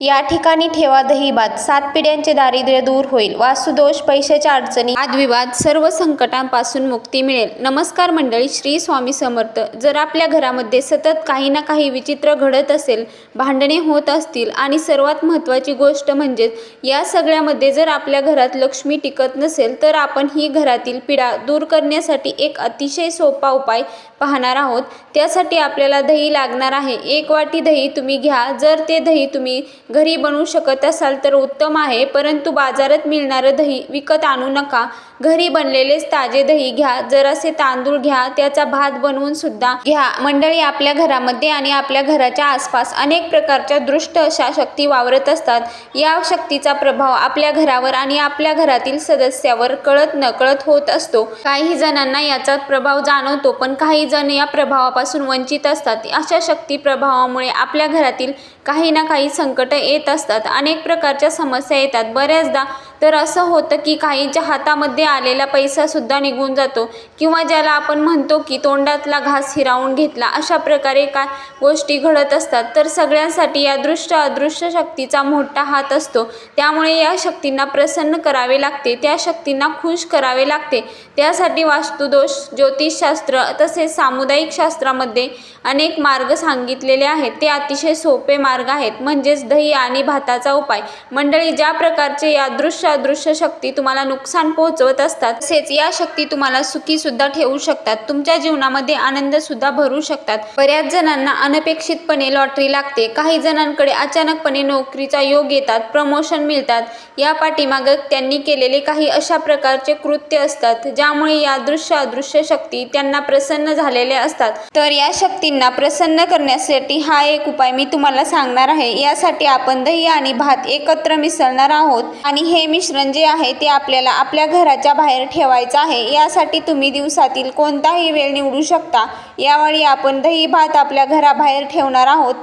या ठिकाणी ठेवा दहीबात. सात पिढ्यांचे दारिद्र्य दूर होईल. वास्तुदोष पैशाच्या अडचणी वादविवाद सर्व संकटांपासून मुक्ती मिळेल. नमस्कार मंडळी श्री स्वामी समर्थ. जर आपल्या घरामध्ये सतत काही ना काही विचित्र घडत असेल भांडणे होत असतील आणि सर्वात महत्त्वाची गोष्ट म्हणजेच या सगळ्यामध्ये जर आपल्या घरात लक्ष्मी टिकत नसेल तर आपण ही घरातील पिढा दूर करण्यासाठी एक अतिशय सोपा उपाय पाहणार आहोत. त्यासाठी आपल्याला दही लागणार आहे. एक वाटी दही तुम्ही घ्या. जर ते दही तुम्ही घरी बनवू शकत असाल तर उत्तम आहे परंतु बाजारात मिळणारं दही विकत आणू नका. घरी बनलेलेच ताजे दही घ्या जरासे तांदूळ घ्या त्याचा भात बनवून सुद्धा घ्या. मंडळी आपल्या घरामध्ये आणि आपल्या घराच्या आसपास अनेक प्रकारच्या दृष्ट अशा शक्ती वावरत असतात. या शक्तीचा प्रभाव आपल्या घरावर आणि आपल्या घरातील सदस्यावर कळत नकळत होत असतो. काही जणांना याचा प्रभाव जाणवतो पण काही जण या प्रभावापासून वंचित असतात. अशा शक्ती प्रभावामुळे आपल्या घरातील काही ना काही संकट येत असतात. अनेक प्रकारच्या समस्या येतात. बऱ्याचदा तर असं होतं की काहींच्या हातामध्ये आलेला पैसासुद्धा निघून जातो किंवा ज्याला आपण म्हणतो की तोंडातला घास हिरावून घेतला अशा प्रकारे काय गोष्टी घडत असतात. तर सगळ्यांसाठी या दृष्ट अदृश्य शक्तीचा मोठा हात असतो. त्यामुळे या शक्तींना प्रसन्न करावे लागते त्या शक्तींना खुश करावे लागते. त्यासाठी वास्तुदोष ज्योतिषशास्त्र तसेच सामुदायिक शास्त्रामध्ये अनेक मार्ग सांगितलेले आहेत. ते अतिशय सोपे मार्ग आहेत. म्हणजेच दही आणि भाताचा उपाय. मंडळी ज्या प्रकारचे या दृश्य अदृश्य शक्ती तुम्हाला नुकसान पोहोचवत असतात तसेच या शक्ती तुम्हाला सुखी सुद्धा ठेवू शकतात. तुमच्या जीवनामध्ये आनंद सुद्धा भरू शकतात. बऱ्याच जणांना अनपेक्षितपणे लॉटरी लागते. काही जणांकडे अचानकपणे नोकरीचा योग येतात प्रमोशन मिळतात. या पाठीमागं त्यांनी केलेले काही अशा प्रकारचे कृत्य असतात ज्यामुळे या दृश्य अदृश्य शक्ती त्यांना प्रसन्न झालेल्या असतात. तर या शक्तींना प्रसन्न करण्यासाठी हा एक उपाय मी तुम्हाला सांगणार आहे. यासाठी आपण दही आणि भात एकत्र मिसळणार आहोत आणि हे मिश्रण जे आहे ते आपल्याला आपल्या घराच्या बाहेर ठेवायचं आहे. यासाठी तुम्ही दिवसातील कोणताही वेळ निवडू शकता. यावेळी आपण दही भात आपल्या घराबाहेर ठेवणार आहोत.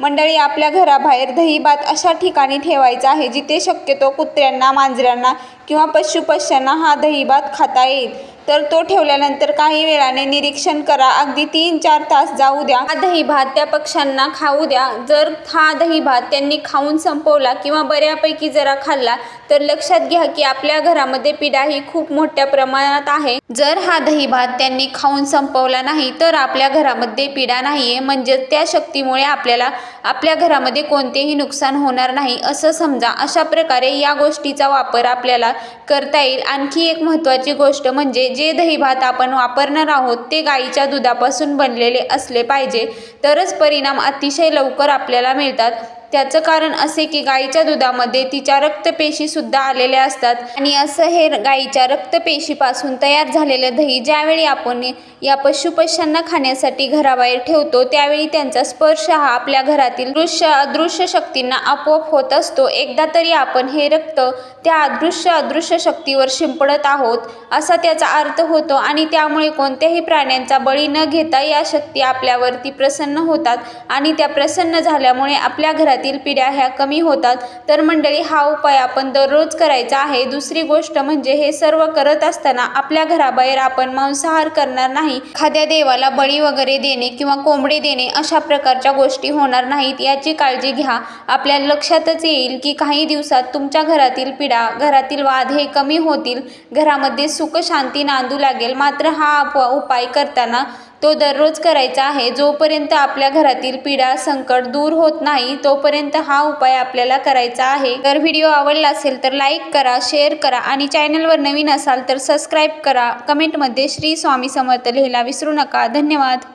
मंडळी आपल्या घराबाहेर दही भात अशा ठिकाणी ठेवायचा आहे जिथे शक्यतो कुत्र्यांना मांजरांना किंवा पशुपक्ष्यांना हा दहीभात खाता येईल. तर तो ठेवल्यानंतर काही वेळाने निरीक्षण करा. अगदी तीन चार तास जाऊ द्या. हा दही भात त्या पक्ष्यांना खाऊ द्या. जर हा दही भात त्यांनी खाऊन संपवला किंवा बऱ्यापैकी जरा खाल्ला तर लक्षात घ्या की आपल्या घरामध्ये पिढा ही खूप मोठ्या प्रमाणात आहे. जर हा दही भात त्यांनी खाऊन संपवला नाही तर आपल्या घरामध्ये पिढा नाही आहे म्हणजे त्या शक्तीमुळे आपल्याला आपल्या घरामध्ये कोणतेही नुकसान होणार नाही. असं समजा. अशा प्रकारे या गोष्टीचा वापर आपल्याला करता येईल. आणखी एक महत्त्वाची गोष्ट म्हणजे जे दहीभात आपण वापरणार आहोत ते गाईच्या दुधापासून बनलेले असले पाहिजे. तरच परिणाम अतिशय लवकर आपल्याला मिळतात. त्याचं कारण असे की गाईच्या दुधामध्ये तिच्या रक्तपेशीसुद्धा आलेल्या असतात. आणि असं हे गाईच्या रक्तपेशीपासून तयार झालेलं दही ज्यावेळी आपण या पशुपक्ष्यांना खाण्यासाठी घराबाहेर ठेवतो त्यावेळी त्यांचा स्पर्श हा आपल्या घरातील दृश्य अदृश्य शक्तींना आपोआप होत असतो. एकदा तरी आपण हे रक्त त्या अदृश्य अदृश्य शक्तीवर शिंपडत आहोत असा त्याचा अर्थ होतो. आणि त्यामुळे कोणत्याही प्राण्यांचा बळी न घेता या शक्ती आपल्यावरती प्रसन्न होतात. आणि त्या प्रसन्न झाल्यामुळे आपल्या घरात शरीरातील पिढ्या ह्या कमी होतात. तर मंडळी हा उपाय आपण दररोज करायचा आहे. दुसरी गोष्ट म्हणजे हे सर्व करत असताना आपल्या घराबाहेर आपण मांसाहार करणार नाही. खाद्या देवाला बळी वगैरे देणे किंवा कोंबडे देणे अशा प्रकारच्या गोष्टी होणार नाहीत. याची काळजी घ्या. आपल्या लक्षातच येईल की काही दिवसात तुमच्या घरातील पिढा घरातील वाद हे कमी होतील. घरामध्ये सुख शांती नांदू लागेल. मात्र हा उपाय करताना तो दररोज करायचा आहे. जोपर्यंत आपल्या घरातील पीडा संकट दूर होत नाही तोपर्यंत हा उपाय आपल्याला करायचा आहे. तर व्हिडिओ आवडला असेल तर लाईक करा शेअर करा आणि चॅनलवर नवीन असाल तर सबस्क्राईब करा. कमेंटमध्ये श्री स्वामी समर्थ लिहिला विसरू नका. धन्यवाद.